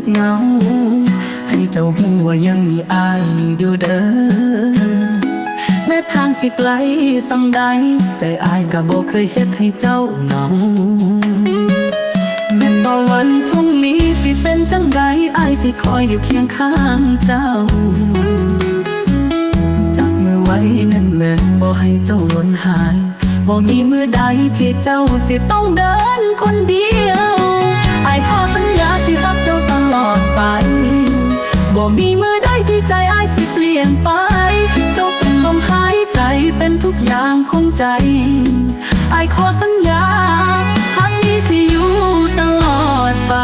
สึกเหงา ให้เจ้าหูว่ายังมีอายอยู่เด้อแม้ทางสิไกลสังใด ใจอายก็บอกเคยเฮ็ดให้เจ้าเหงาแม้ต่อวันพรุ่งนี้สิเป็นจังใดอายสิคอยอยู่เคียงข้างเจ้าจับมือไว้แน่นแน่นบ่ให้เจ้าล่นหายบ่มีมือใดที่เจ้าสิต้องเดินคนเดียว ไป บ่มีมือใดที่ใจอายสิเปลี่ยนไป เจ้าเป็นลมหายใจเป็นทุกอย่างของใจอายขอสัญญาหักนี้สิอยู่ตลอดไป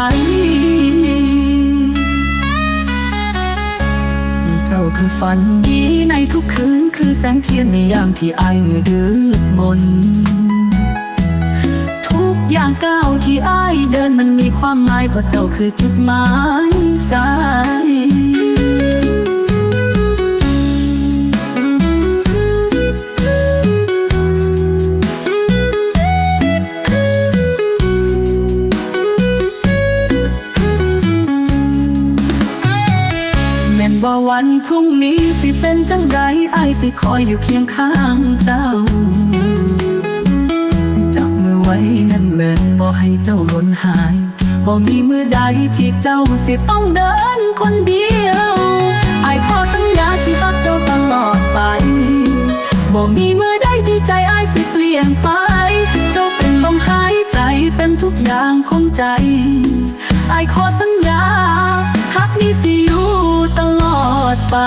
เจ้าคือฝันดีในทุกคืนคือแสงเทียนในยามที่อายมือดื้อบน อย่างก้าวที่อายเดินมันมีความหมายเพราะเจ้าคือจุดหมายใจแม่นว่าวันพรุ่งนี้สิเป็นจังใดไอสิคอยอยู่เคียงข้างเจ้า นั่นแม่นบ่ให้เจ้าล่นหายบ่มีมือใดที่เจ้าสิต้องเดินคนเดียวไอายขอสัญญาสิรักเจ้าตลอดไปบ่มีมือใดที่ใจไอายสิเปลี่ยนไป เจ้าเป็นลมหายใจเป็นทุกอย่างของใจไอายขอสัญญาฮักนี้สิอยู่ตลอดไป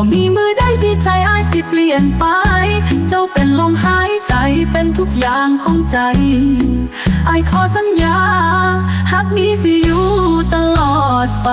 บ่มีมือใดที่ใจอายสิเปลี่ยนไป เจ้าเป็นลมหายใจเป็นทุกอย่างของใจอายขอสัญญาฮักมีสิอยู่ตลอดไป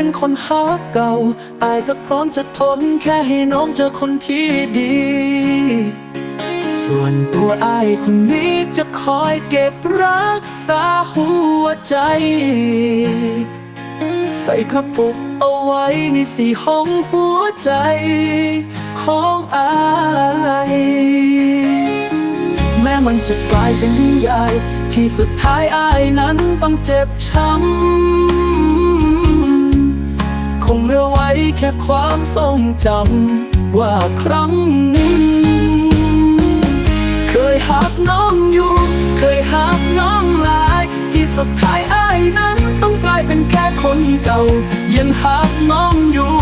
เป็นคนหักเก่า อายก็พร้อมจะทนแค่ให้น้องเจอคนที่ดี ส่วนตัวอายคนนี้จะคอยเก็บรักษาหัวใจ ใส่กระปุกเอาไว้ในสี่ห้องหัวใจของอายแม้มันจะกลายเป็นนิยาย ที่สุดท้ายอายนั้นต้องเจ็บช้ำ คงเหลือไว้แค่ความทรงจำว่าครั้งหนึ่ง เคยหักน้องอยู่ เคยหักน้องหลาย ที่สุดท้ายอายนั้นต้องกลายเป็นแค่คนเก่า ยังหักน้องอยู่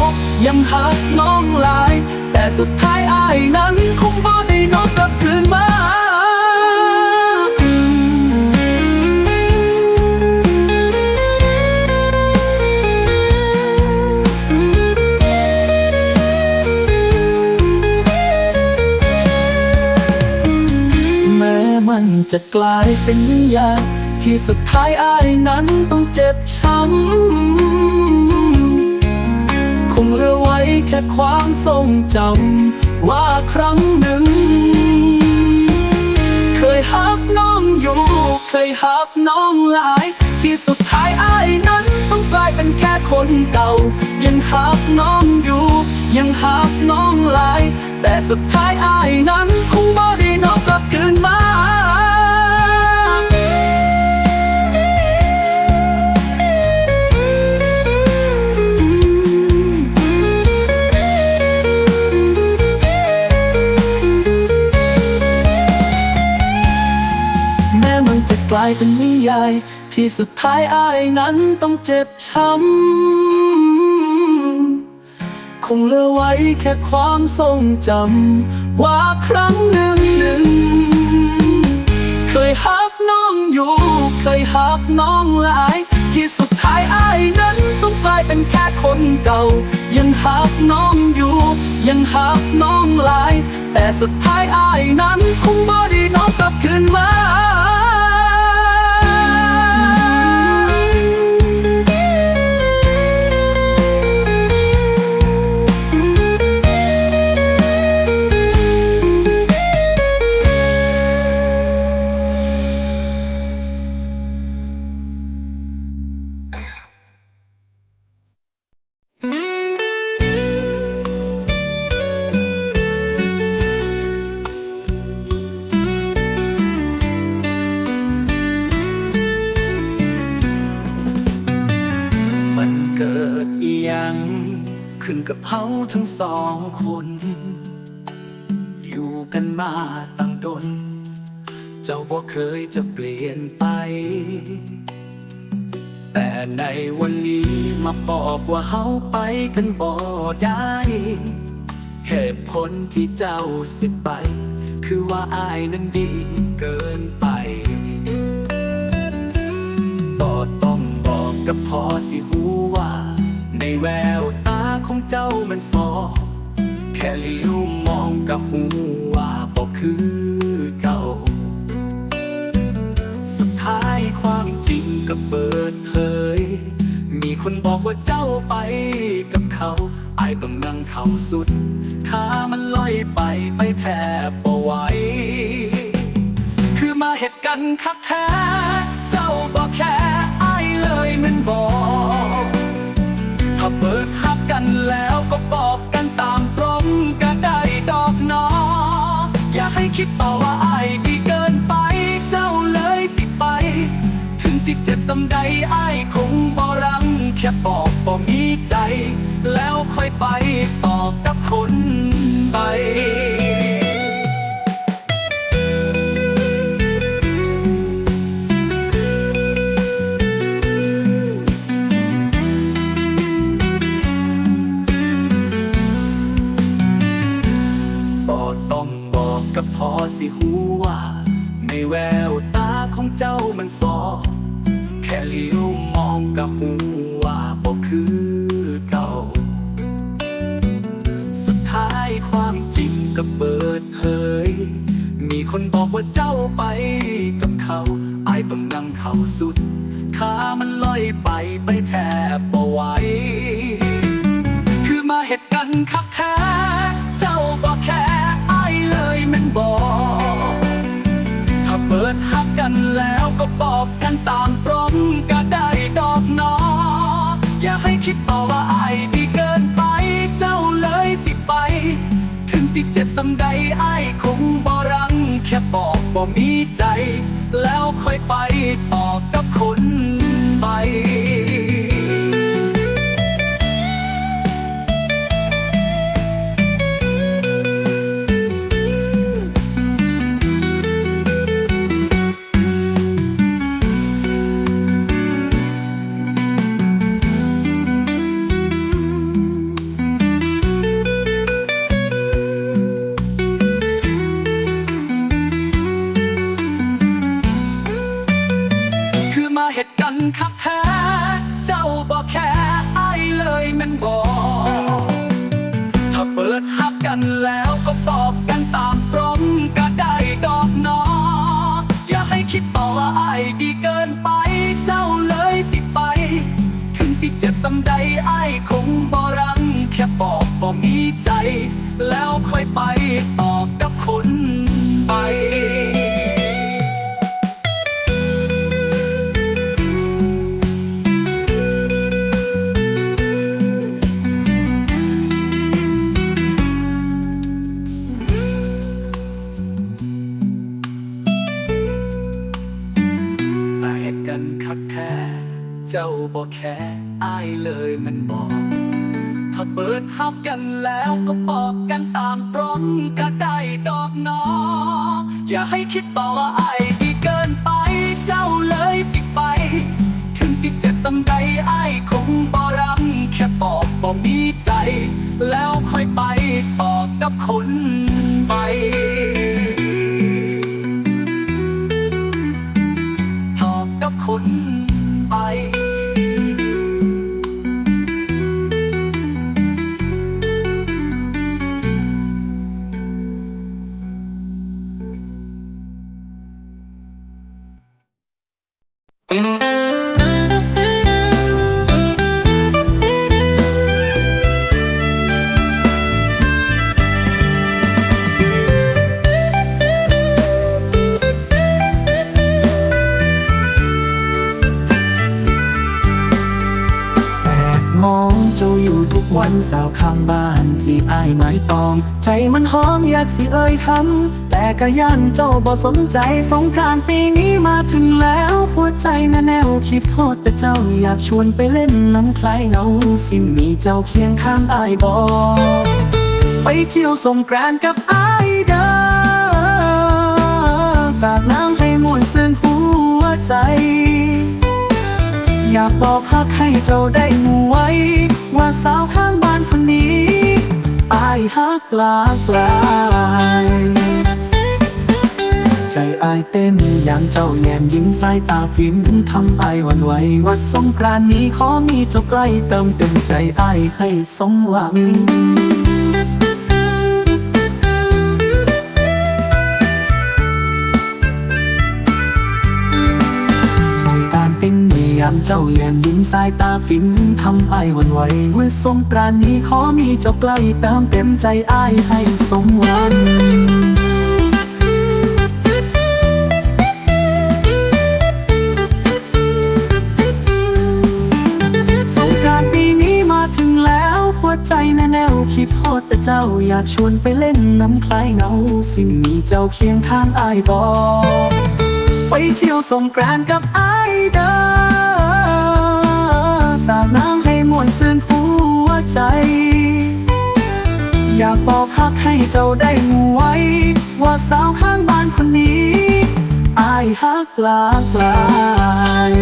ยังหักน้องหลาย แต่สุดท้ายอายนั้นค จะกลายเป็นนิยายที่สุดท้ายอายนั้นต้องเจ็บช้ำ คงเหลือไว้แค่ความทรงจำว่าครั้งหนึ่ง เคยหักน้องอยู่ เคยหักน้องหลาย ที่สุดท้ายอายนั้นต้องกลายเป็นแค่คนเก่า ยังหักน้องอยู่ ยังหักน้องหลาย แต่สุดท้ายอายนั้นคงบ่ได้น้องกลับคืนมาายเป็นนิยาย ที่สุดท้ายอายนั้นต้องเจ็บช้ำ คงเหลือไว้แค่ความทรงจำ ว่าครั้งหนึ่งหนึ่ง เคยหักน้องอยู่ เคยหักน้องหลาย ที่สุดท้ายอายนั้นต้องกลายเป็นแค่คนเก่า ยังหักน้องอยู่ ยังหักน้องหลาย แต่สุดท้ายอายนั้นคงบ่ได้น้องกลับคืนมา ทั้งสองคน อยู่กันมาตั้งดน เจ้าบ่เคยจะเปลี่ยนไป แต่ในวันนี้มาบอกว่าเฮาไปกันบ่ได้ เหตุผลที่เจ้าสิไป คือว่าอายนั้นดีเกินไปก็ต้องบอกกับพอสิหูว่า ในแวว เจ้ามันฟอ แค่เลี้ยวมองกับหูว่าบอกคือเก่า สุดท้ายความจริงก็เปิดเผย มีคนบอกว่าเจ้าไปกับเขาไอายต้องนั่งเขาสุด ขามันลอยไปไปแทบบ่ไหวคือมาเหตุกันคักแท้ เจ้า คิดต่อว่าอายดีเกินไป เจ้าเลยสิไป ถึงสิเจ็บสำใดอายคงบ่รัง แค่บอกบ่มีใจ แล้วค่อยไปต่อกับคนไป คนบอกว่าเจ้าไปกับเขาไอต้องนั่งเขาสุด ขามันลอยไปไปแทบบ่ไหวคือมาเหตุกันคักแท้เจ้าบอกแค่ไอเลยมันบอกถ้าเปิดหักกันแล้วก็บอกกันตามตรงก็ได้ดอกนออย่าให้คิดต่อว่าไอดีเกินไป เจ้าเลยสิไป ถึงสิเจ็บสำใดอายคงบ่รัง แค่บอกบ่มีใจ แล้วค่อยไปต่อกับคนไป กับคนไป สาวข้างบ้านที่อายไม้ปอง ใจมันหอมอยากสิเอ่ยคำแต่ก็ยันเจ้าบ่สนใจสงกรานปีนี้มาถึงแล้ว หัวใจน่ะแนวคิดโทษแต่เจ้าอยากชวนไปเล่นน้ำคลายเหงาสิมีเจ้าเคียงข้างอายบ่ไปเที่ยวสงกรานกับอายเด้อสาดน้ำให้มวนซึ้งหัวใจ อยากบอกฮักให้เจ้าได้หูไว้ ว่าสาวข้างบ้านคนนี้อายฮักลากลายใจอายเต้นอย่างเจ้าแยมยิ้มสายตาพิมทำอายวันไหวว่าสงกรานนี้ขอมีเจ้าใกล้เติมเต็มใจอายให้สมหวังามเจ้าแยมยิ้มสายตาปริ้มทำไอ้หวันไหวเมื่อสงกรานนี้ขอมีเจ้าใกล้ติมเต็มใจไอ้ให้สมหวังสงกรานีมาถึงแล้วหัวใจแน่แนวคิดฮอดแต่เจ้าอยากชวนไปเล่นน้ำคลายเงา สิ่งมีเจ้าเคียงข้างอายบอกไปเที่ยวสงกรานต์กับไอายเด้อ เจ้าได้หูไว้ ว่าสาวข้างบ้านคนนี้ อายฮักลากลาย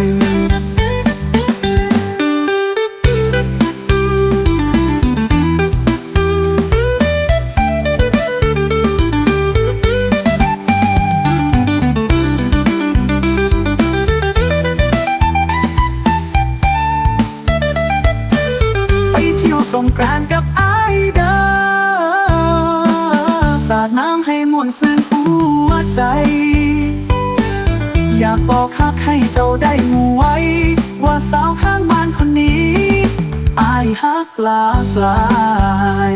ากบอกฮักให้เจ้าได้หูไว้ ว่าสาวข้างบ้านคนนี้ อายฮักหลากหลาย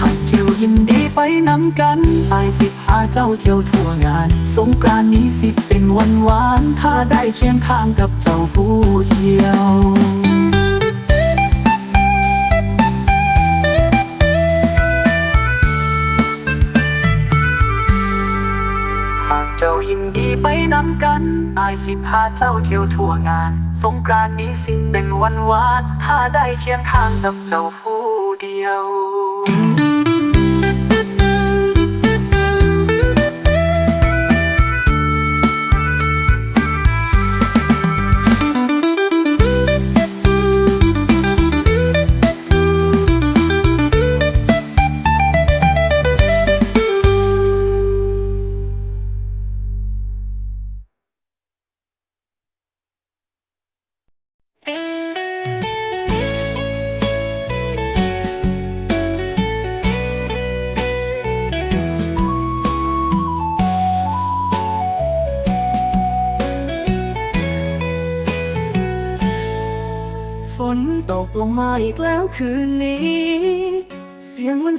หากเที่ยวยินดีไปนำกัน อายสิพาเจ้าเที่ยวทั่วงาน สงกรานนี้สิเป็นวันหวาน ถ้าได้เคียงข้างกับเจ้าผู้เดียว ไปนำกันอายสิพาเจ้าเที่ยวทั่วงาน สงกรานนี้สิเป็นวันวาดถ้าได้เคียงข้างกับเจ้าผู้เดียว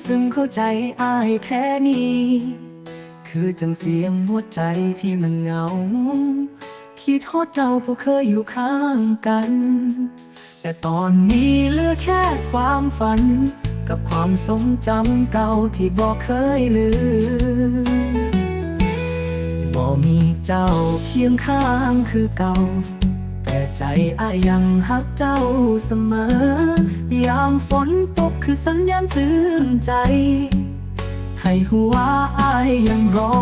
ซึ้งเข้าใจอายแค่นี้ คือจังเสียงหัวใจที่มันเหงา คิดฮอดเจ้าพวกเคยอยู่ข้างกัน แต่ตอนนี้เหลือแค่ความฝัน กับความทรงจำเก่าที่บอกเคยลืมบ่มีเจ้าเคียงข้างคือเก่า ใจอายยังหักเจ้าเสมอ ยามฝนตกคือสัญญาณเตือนใจ ให้หัวอายยังรอ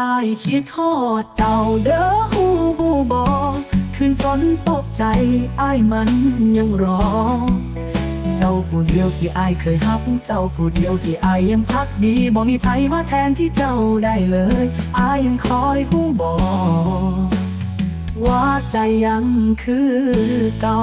อายคิดทอดเจ้าเด้อหูบูบอกคืนฝนตกใจอายมันยังรอ เจ้าผู้เดียวที่อายเคยฮัก เจ้าผู้เดียวที่อายยังพักดีบ่มีใครมาแทนที่เจ้าได้เลยอายยังคอยหูบอก ว่าใจยังคือเก่า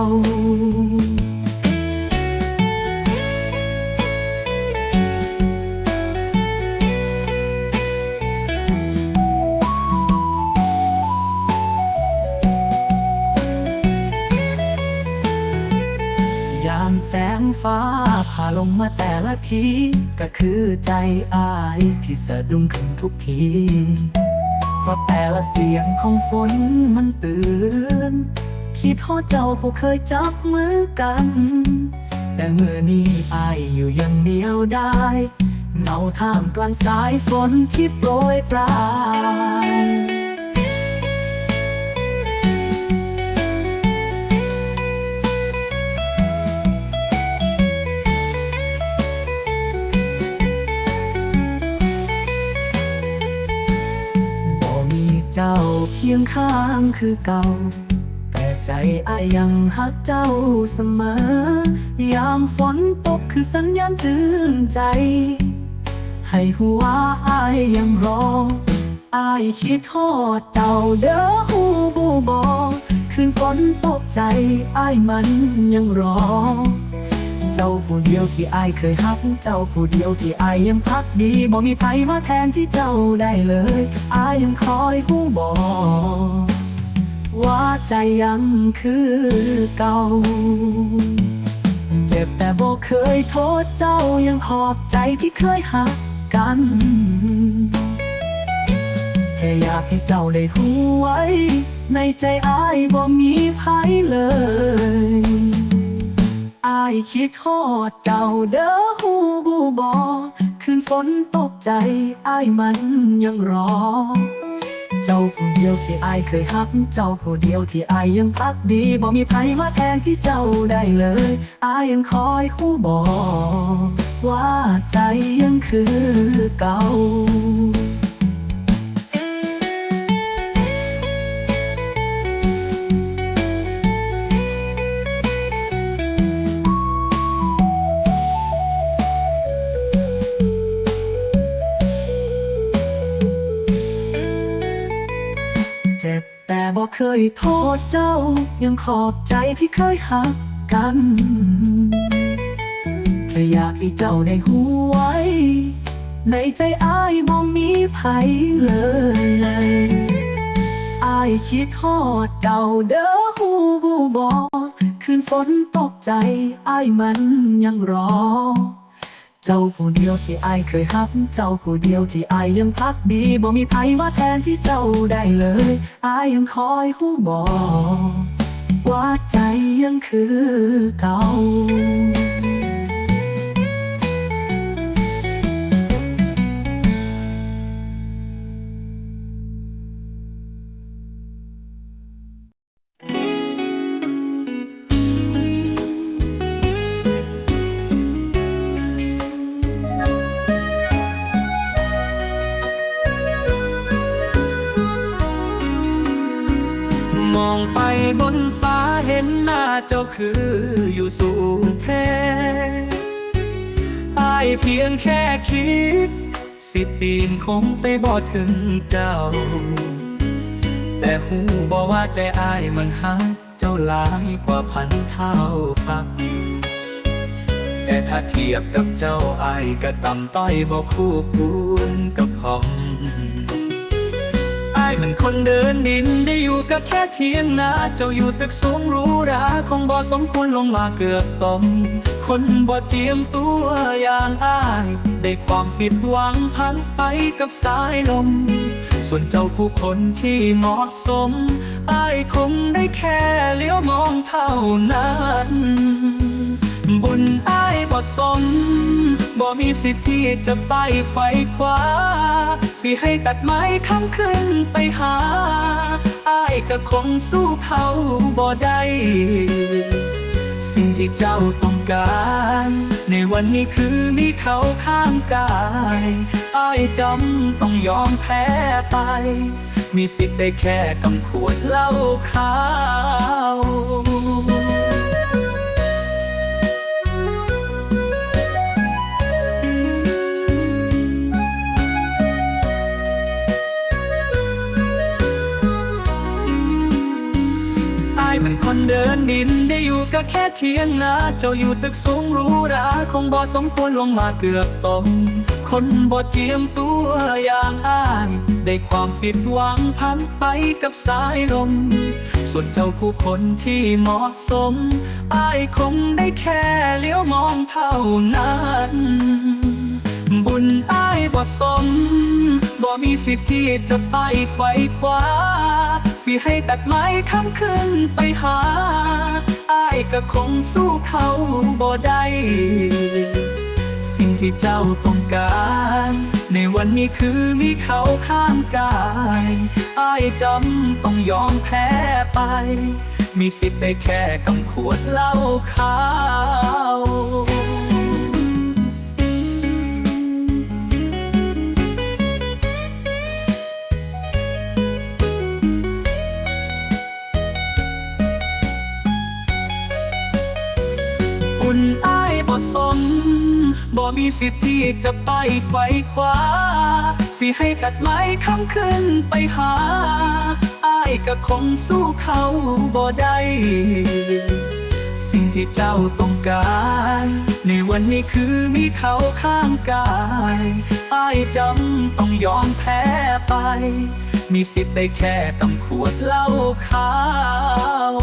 ยามแสงฟ้าผ่าลงมาแต่ละที ก็คือใจอายที่สะดุ้งขึ้นทุกที เพราะแต่ละเสียงของฝนมันเตือนคิดฮอดเจ้าผู้เคยจับมือกัน แต่เมื่อนี้อายอยู่อยังเดียวได้เงาท่ามกลางสายฝนที่โปรยปลาย คียงข้างคือเก่า แต่ใจอายังหักเจ้าเสมอ ยามฝนตกคือสัญญาณเตือนใจ ให้หัวอายยังรออายคิดฮอดเจ้าเด้อหูบูบอคืนฝนตกใจอายมันยังรอ เจ้าผู้เดียวที่อายเคยฮัก เจ้าผู้เดียวที่อายยังพักดีบ่มีใครมาแทนที่เจ้าได้เลยอายยังคอยหูบอกว่าใจยังคือเก่าเจ็บแต่บ่เคยโทษเจ้ายังขอบใจที่เคยหักกันแค่อยากให้เจ้าได้รู้ไว้ ในใจอายบ่มีภัยเลย อายคิดฮอดเจ้าเด้อหูบูบอคืนฝนตกใจอายมันยังรอ เจ้าผู้เดียวที่อายเคยฮัก เจ้าผู้เดียวที่อายยังพักดีบ่มีใครมาแทนที่เจ้าได้เลยอายยังคอยหูบอกว่าใจยังคือเก่า เคยโทษเจ้า ยังขอบใจที่เคยหักกันแค่อยากให้เจ้าได้หูไว้ ในใจอายบ่มีภัยเลยอายคิดฮอดเจ้าเด้อหูบูบอกคืนฝนตกใจอายมันยังรอ เจ้าผู้เดียวที่อายเคยฮัก เจ้าผู้เดียวที่อายยังพักดีบ่มีไผมาแทนที่เจ้าได้เลยอายยังคอยหูบอกว่าใจยังคือเก่า บนฟ้าเห็นหน้าเจ้าคืออยู่สูงแท้อายเพียงแค่คิด สิปีนคงไปบ่ถึงเจ้า แต่หูบอกว่าใจอายมันหักเจ้าหลายกว่าพันเท่าพัก แต่ถ้าเทียบกับเจ้าอายก็ต่ำต้อยบ่คู่ควรกับผม อายมันคนเดินดินได้อยู่กับแค่เทียงนาเจ้าอยู่ตึกสูงรูหราคงบ่สมควรลงมาเกือบตมคนบ่เจียมตัวอย่างอาย ได้ความผิดหวังพันไปกับสายลม ส่วนเจ้าผู้คนที่เหมาะสมอายคงได้แค่เลี้ยวมองเท่านั้น บุญอายบ่สมบ่มีสิทธิ์ที่จะไปไขว้คว้าสิให้ตัดไม้คำขึ้นไปหาอายก็คงสู้เขาบ่ได้สิ่งที่เจ้าต้องการ ในวันนี้คือมีเขาข้างกายอ้ายจำต้องยอมแพ้ไป มีสิทธิ์ได้แค่กำขวดเหล้าขาว เดินดินได้อยู่ก็แค่เทียงนาเจ้าอยู่ตึกสูงรูหราคงบ่สมควรลงมาเกือบตกคนบ่เจียมตัวอย่างอายได้ความผิดหวังพันไปกับสายลม ส่วนเจ้าผู้คนที่เหมาะสมอายคงได้แค่เลี้ยวมองเท่านั้น บุญอ้ายบ่สม บ่มีสิทธิ์ที่จะไปไขว้คว้าสิให้ตัดไม้คำขึ้นไปหาอ้ายก็คงสู้เขาบ่ได้สิ่งที่เจ้าต้องการ ในวันนี้คือมีเขาข้างกายอ้ายจำต้องยอมแพ้ไป มีสิทธิ์ได้แค่กำขวดเหล้าขาว นอ้ายบ่สมบ่มีสิทธิ์ที่จะไปไขว้คว้าสิให้ตัดไม้คำขึ้นไปหาอ้ายก็คงสู้เขาบ่ได้สิ่งที่เจ้าต้องการ ในวันนี้คือมีเขาข้างกายอ้ายจำต้องยอมแพ้ไป มีสิทธิ์ได้แค่ต้องขวดเหล้าขาว